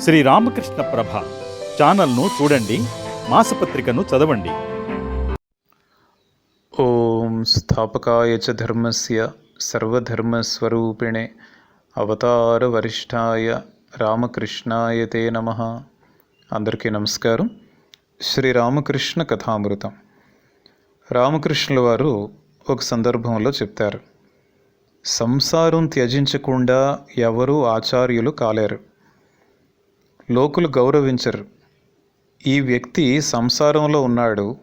శ్రీ రామకృష్ణ ప్రభ ఛానల్ను చూడండి మాసపత్రికను చదవండి. ఓం స్థాపకాయ చ ధర్మస్య సర్వధర్మస్వరూపిణే అవతార వరిష్టాయ రామకృష్ణాయ తే నమ. అందరికీ నమస్కారం. శ్రీ రామకృష్ణ కథామృతం. రామకృష్ణుల వారు ఒక సందర్భంలో చెప్తారు సంసారం త్యజించకుండా ఎవరూ ఆచార్యులు కాలేరు. లోకులు గౌరవించరు. ఈ వ్యక్తి సంసారంలో ఉన్నాడు.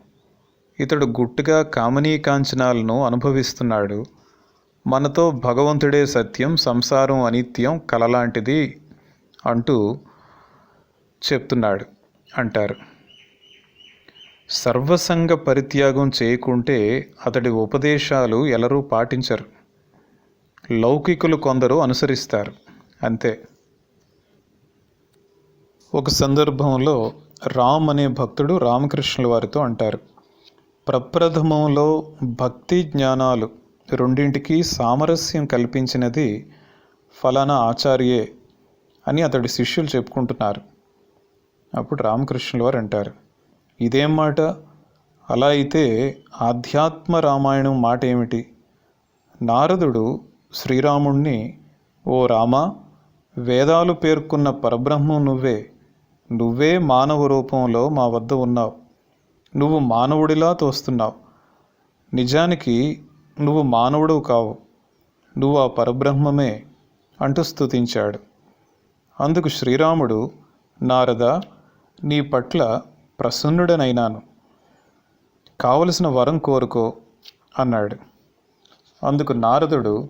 ఇతడు గుట్టుగా కామనీ కాంచనాలను అనుభవిస్తున్నాడు. మనతో భగవంతుడే సత్యం సంసారం అనిత్యం కలలాంటిది అంటూ చెప్తున్నాడు అంటారు. సర్వసంగ పరిత్యాగం చేయకుంటే అతడి ఉపదేశాలు ఎలరూ పాటించరు. లౌకికులు కొందరు అనుసరిస్తారు. అంతే. ఒక సందర్భంలో రామ్ అనే భక్తుడు రామకృష్ణుల వారితో అంటారు ప్రప్రథమంలో భక్తి జ్ఞానాలు రెండింటికి సామరస్యం కల్పించినది ఫలానా ఆచార్యే అని అతడి శిష్యులు చెప్పుకుంటున్నారు. అప్పుడు రామకృష్ణుల వారు అంటారు ఇదేం మాట అలా అయితే ఆధ్యాత్మ రామాయణం మాట ఏమిటి? నారదుడు శ్రీరాముణ్ణి ఓ రామా వేదాలు పేర్కొన్న పరబ్రహ్మం నువ్వే నువ్వే మానవ రూపంలో మా వద్ద ఉన్నావు. నువ్వు మానవుడిలా తోస్తున్నావు. నిజానికి నువ్వు మానవుడు కావు. నువ్వు ఆ పరబ్రహ్మమే అంటూ స్థుతించాడు అందుకు శ్రీరాముడు నారద నీ పట్ల ప్రసన్నుడనైనాను. కావలసిన వరం కోరుకో అన్నాడు. అందుకు నారదుడు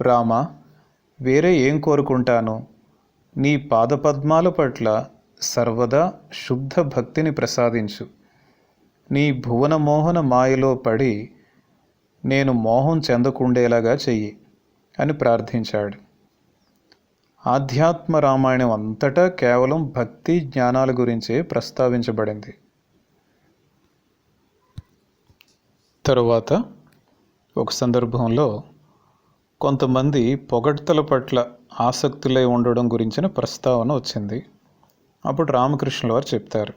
రామ వేరే ఏం కోరుకుంటాను? నీ పాదపద్మాల పట్ల సర్వదా శుద్ధ భక్తిని ప్రసాదించు. నీ భువన మోహన మాయలో పడి నేను మోహం చెందకుండేలాగా చెయ్యి అని ప్రార్థించాడు. ఆధ్యాత్మ రామాయణం అంతటా కేవలం భక్తి జ్ఞానాల గురించే ప్రస్తావించబడింది. తరువాత ఒక సందర్భంలో కొంతమంది పొగడ్తల పట్ల ఆసక్తులై ఉండడం గురించిన ప్రస్తావన వచ్చింది. అప్పుడు రామకృష్ణుల వారు చెప్తారు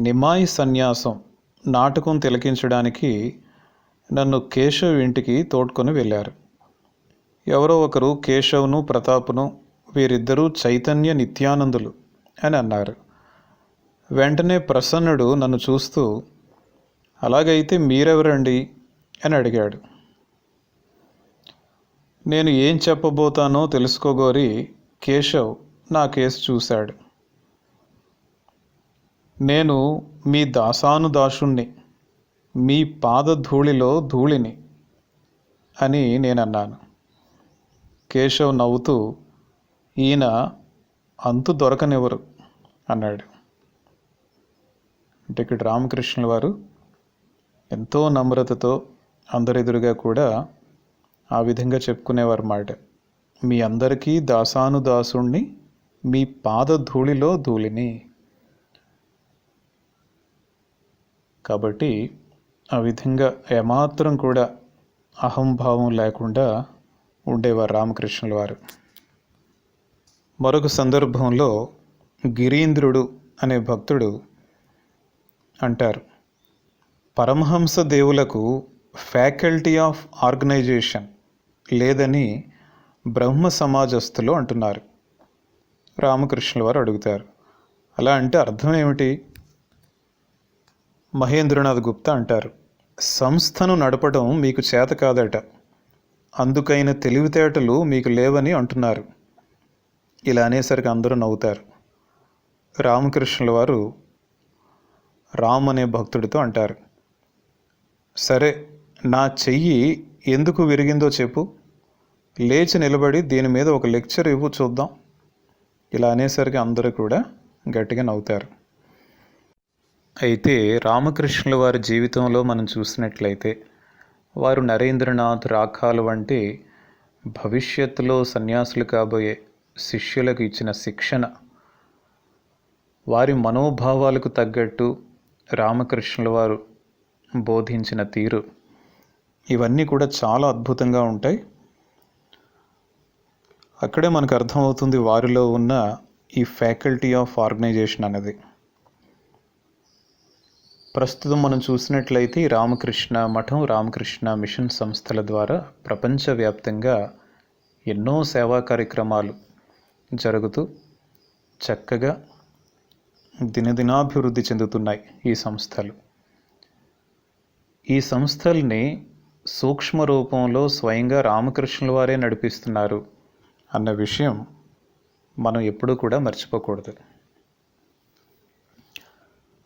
నిమాయి సన్యాసం నాటకం తిలకించడానికి నన్ను కేశవ్ ఇంటికి తోడ్కొని వెళ్ళారు. ఎవరో ఒకరు కేశవ్ను ప్రతాప్ను వీరిద్దరూ చైతన్య నిత్యానందులు అని అన్నారు. వెంటనే ప్రసన్నుడు నన్ను చూస్తూ అలాగైతే మీరెవరండి? అని అడిగాడు. నేను ఏం చెప్పబోతానో తెలుసుకోగోరి కేశవ్ నా కేసు చూశాడు. నేను మీ దాసానుదాసుణ్ణి మీ పాదధూళిలో ధూళిని అని నేను అన్నాను కేశవ్ నవ్వుతూ ఈయన అంతు దొరకనివ్వరు అన్నాడు. అంటే ఇక్కడ రామకృష్ణుల వారు ఎంతో నమ్రతతో అందరెదురుగా కూడా ఆ విధంగా చెప్పుకునేవారు మాట. మీ అందరికీ దాసానుదాసుణ్ణి మీ పాదధూళిలో ధూళిని. కాబట్టి ఆ విధంగా ఏమాత్రం కూడా అహంభావం లేకుండా ఉండేవారు రామకృష్ణుల వారు. మరొక సందర్భంలో గిరీంద్రుడు అనే భక్తుడు అంటారు పరమహంస దేవులకు ఫ్యాకల్టీ ఆఫ్ ఆర్గనైజేషన్ లేదని బ్రహ్మ సమాజస్థులు అంటున్నారు. రామకృష్ణుల వారు అడుగుతారు. అలా అంటే అర్థం ఏమిటి? మహేంద్రనాథ్ గుప్తా అంటారు. సంస్థను నడపడం మీకు చేత కాదట. అందుకైన తెలివితేటలు మీకు లేవని అంటున్నారు. ఇలా అనేసరికి అందరూ నవ్వుతారు. రామకృష్ణుల వారు రామ్ అనే భక్తుడితో అంటారు. సరే నా చెయ్యి ఎందుకు విరిగిందో చెప్పు. లేచి నిలబడి దీని మీద ఒక లెక్చర్ ఇవ్వు చూద్దాం. ఇలా అనేసరికి అందరూ కూడా గట్టిగా నవ్వుతారు. అయితే రామకృష్ణుల వారి జీవితంలో మనం చూసినట్లయితే వారు నరేంద్రనాథ్ రాఖాలు వంటి భవిష్యత్తులో సన్యాసులు కాబోయే శిష్యులకు ఇచ్చిన శిక్షణ వారి మనోభావాలకు తగ్గట్టు రామకృష్ణుల వారు బోధించిన తీరు. ఇవన్నీ కూడా చాలా అద్భుతంగా ఉంటాయి. అక్కడే మనకు అర్థమవుతుంది వారిలో ఉన్న ఈ ఫ్యాకల్టీ ఆఫ్ ఆర్గనైజేషన్ అనేది. ప్రస్తుతం మనం చూసినట్లయితే ఈ రామకృష్ణ మఠం రామకృష్ణ మిషన్ సంస్థల ద్వారా ప్రపంచవ్యాప్తంగా ఎన్నో సేవా కార్యక్రమాలు జరుగుతూ చక్కగా దినదినాభివృద్ధి చెందుతున్నాయి ఈ సంస్థలు. ఈ సంస్థల్ని సూక్ష్మ రూపంలో స్వయంగా రామకృష్ణుల వారే నడిపిస్తున్నారు అన్న విషయం మనం ఎప్పుడూ కూడా మర్చిపోకూడదు.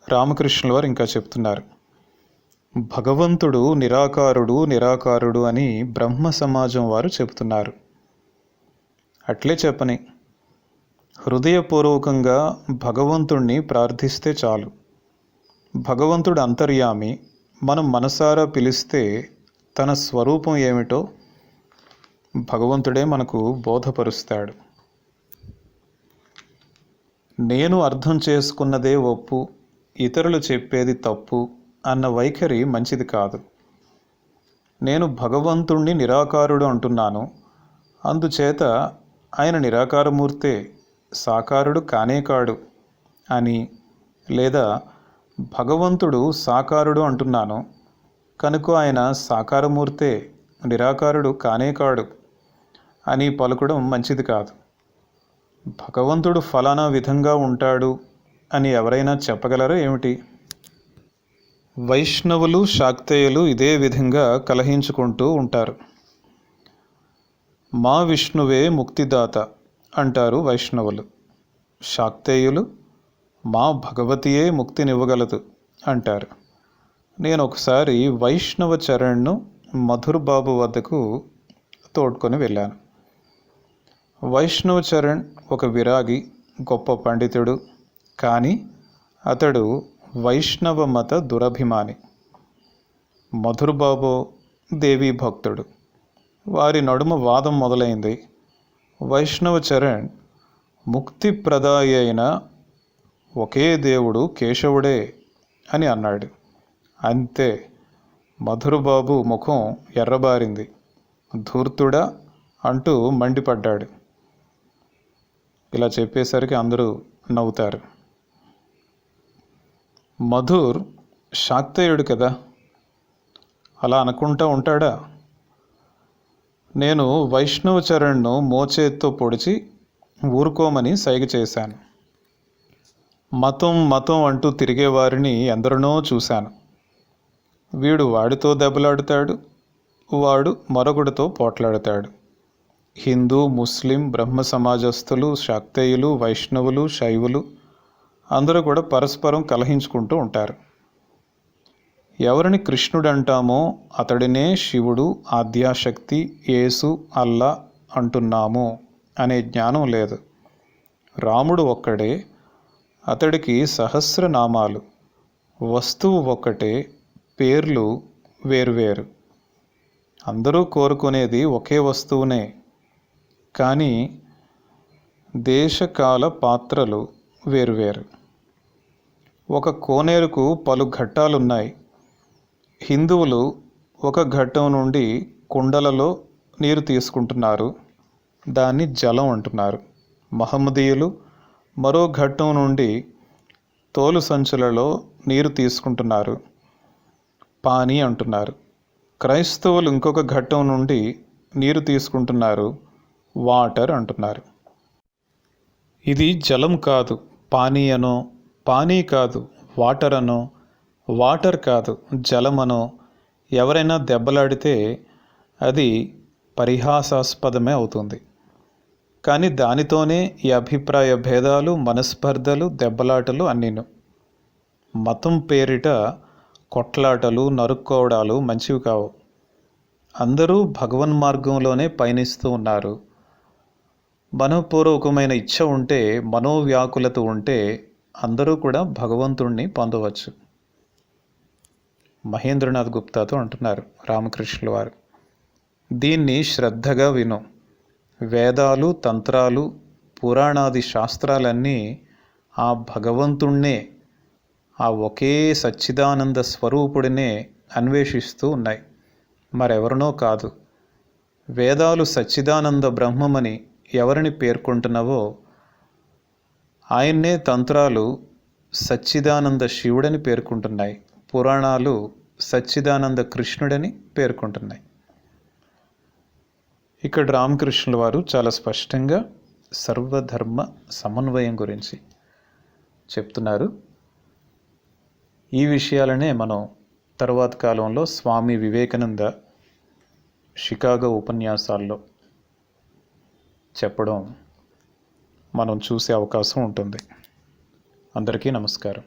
రామకృష్ణుల వారు ఇంకా చెప్తున్నారు. భగవంతుడు నిరాకారుడు నిరాకారుడు అని బ్రహ్మ సమాజం వారు చెబుతున్నారు అట్లే చెప్పని హృదయపూర్వకంగా భగవంతుణ్ణి ప్రార్థిస్తే చాలు. భగవంతుడు అంతర్యామి మనం మనసారా పిలిస్తే తన స్వరూపం ఏమిటో భగవంతుడే మనకు బోధపరుస్తాడు. నేను అర్థం చేసుకున్నదే ఒప్పు ఇతరులు చెప్పేది తప్పు అన్న వైఖరి మంచిది కాదు. నేను భగవంతుణ్ణి నిరాకారుడు అంటున్నాను. అందుచేత ఆయన నిరాకారమూర్తే సాకారుడు కానే కాడు అని లేదా భగవంతుడు సాకారుడు అంటున్నాను. కనుక ఆయన సాకారమూర్తే నిరాకారుడు కానే కాడు అని పలుకడం మంచిది కాదు. భగవంతుడు ఫలానా విధంగా ఉంటాడు అని ఎవరైనా చెప్పగలరా? ఏమిటి? వైష్ణవులు శాక్తేయులు ఇదే విధంగా కలహించుకుంటూ ఉంటారు. మా విష్ణువే ముక్తిదాత అంటారు వైష్ణవులు. శాక్తేయులు మా భగవతియే ముక్తినివ్వగలదు అంటారు. నేను ఒకసారి వైష్ణవ చరణ్ను మధుర్ బాబు వద్దకు తోడ్కొని వెళ్ళాను. వైష్ణవ చరణ్ ఒక విరాగి గొప్ప పండితుడు కానీ అతడు వైష్ణవ మత దురభిమాని. మధురబాబు దేవీ భక్తుడు. వారి నడుమ వాదం మొదలైంది. వైష్ణవ చరణ్ ముక్తిప్రదాయి అయిన ఒకే దేవుడు కేశవుడే అని అన్నాడు. అంతే మధురబాబు ముఖం ఎర్రబారింది. ధూర్తుడా అంటూ మండిపడ్డాడు. ఇలా చెప్పేసరికి అందరూ నవ్వుతారు. మధుర్ శాక్తేయుడు కదా? అలా అనుకుంటా ఉంటాడా? నేను వైష్ణవ చరణ్ను మోచేత్తో పొడిచి ఊరుకోమని సైగ చేశాను. మతం మతం అంటూ తిరిగేవారిని ఎందరినో చూశాను. వీడు వాడితో దెబ్బలాడుతాడు వాడు మరొకడితో పోట్లాడతాడు. హిందూ ముస్లిం బ్రహ్మ సమాజస్థులు శాక్తేయులు వైష్ణవులు శైవులు అందరూ కూడా పరస్పరం కలహించుకుంటూ ఉంటారు. ఎవరిని కృష్ణుడు అంటామో అతడినే శివుడు ఆద్యాశక్తి యేసు అల్లా అంటున్నాము అనే జ్ఞానం లేదు. రాముడు ఒక్కడే అతడికి సహస్రనామాలు వస్తువు ఒక్కటే పేర్లు వేరువేరు. అందరూ కోరుకునేది ఒకే వస్తువునే. కానీ దేశకాల పాత్రలు వేరువేరు ఒక కోనేరుకు పలు ఘట్టాలున్నాయి. హిందువులు ఒక ఘట్టం నుండి కుండలలో నీరు తీసుకుంటున్నారు. దాన్ని జలం అంటున్నారు. మహమ్మదీయులు మరో ఘట్టం నుండి తోలు సంచులలో నీరు తీసుకుంటున్నారు. పానీ అంటున్నారు. క్రైస్తవులు ఇంకొక ఘట్టం నుండి నీరు తీసుకుంటున్నారు. వాటర్ అంటున్నారు. ఇది జలం కాదు. పానీ అనో పానీ కాదు వాటర్ అనో వాటర్ కాదు జలమనో ఎవరైనా దెబ్బలాడితే అది పరిహాసాస్పదమే అవుతుంది. కానీ దానితోనే ఈ అభిప్రాయ భేదాలు మనస్పర్ధలు దెబ్బలాటలు అన్నీను. మతం పేరిట కొట్లాటలు నరుక్కోవడాలు మంచివి కావు. అందరూ భగవన్ మార్గంలోనే పయనిస్తూ ఉన్నారు. మనోపూర్వకమైన ఇచ్ఛ ఉంటే మనోవ్యాకులత ఉంటే అందరూ కూడా భగవంతుణ్ణి పొందవచ్చు. మహేంద్రనాథ్ గుప్తాతో అంటున్నారు రామకృష్ణుల వారు. దీన్ని శ్రద్ధగా విను. వేదాలు తంత్రాలు పురాణాది శాస్త్రాలన్నీ ఆ భగవంతుణ్ణే ఆ ఒకే సచ్చిదానంద స్వరూపుడినే అన్వేషిస్తూ ఉన్నాయి. మరెవరినో కాదు. వేదాలు సచ్చిదానంద బ్రహ్మమని ఎవరిని పేర్కొంటున్నావో ఆయన్నే తంత్రాలు సచ్చిదానంద శివుడని పేర్కొంటున్నాయి. పురాణాలు సచ్చిదానంద కృష్ణుడని పేర్కొంటున్నాయి. ఇక్కడ రామకృష్ణుల వారు చాలా స్పష్టంగా సర్వధర్మ సమన్వయం గురించి చెప్తున్నారు. ఈ విషయాలనే మనం తర్వాత కాలంలో స్వామి వివేకానంద షికాగో ఉపన్యాసాల్లో చెప్పడం మనం చూసే అవకాశం ఉంటుంది. అందరికీ నమస్కారం.